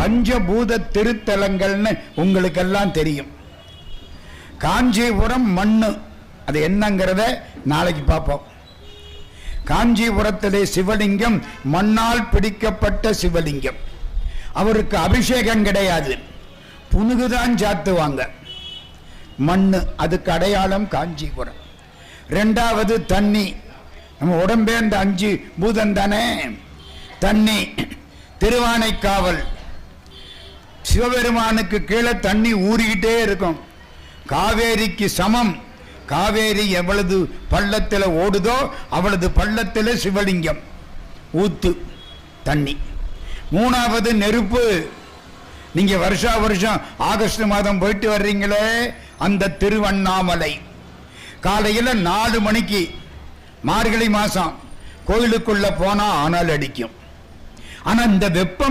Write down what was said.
பஞ்சபூத திருத்தலங்கள்னு உங்களுக்கெல்லாம் தெரியும். காஞ்சிபுரம் மண்ணு. அது என்னங்கிறத நாளைக்கு பார்ப்போம். காஞ்சிபுரத்திலே சிவலிங்கம் மண்ணால் பிடிக்கப்பட்ட சிவலிங்கம். அவருக்கு அபிஷேகம் கிடையாது. புனுகுதான் சாத்துவாங்க. மண்ணு அதுக்கு அடையாளம் காஞ்சிபுரம். ரெண்டாவது தண்ணி. நம்ம உடம்பே இந்த அஞ்சு பூதம் தானே? தண்ணி. திருவானைக்காவல். சிவபெருமானுக்கு கீழே தண்ணி ஊறிக்கிட்டே இருக்கும். காவேரிக்கு சமம். காவேரி எவ்வளவு பள்ளத்தில் ஓடுதோ அவ்வளவு பள்ளத்தில் சிவலிங்கம். ஊத்து தண்ணி. மூணாவது நெருப்பு. நீங்க வருஷா வருஷம் ஆகஸ்ட் மாதம் போயிட்டு வர்றீங்களே அந்த திருவண்ணாமலை. காலையில் நாலு மணிக்கு மார்கழி மாசம் கோயிலுக்குள்ள போனா அனல் அடிக்கும். ஆனா இந்த வெப்பம்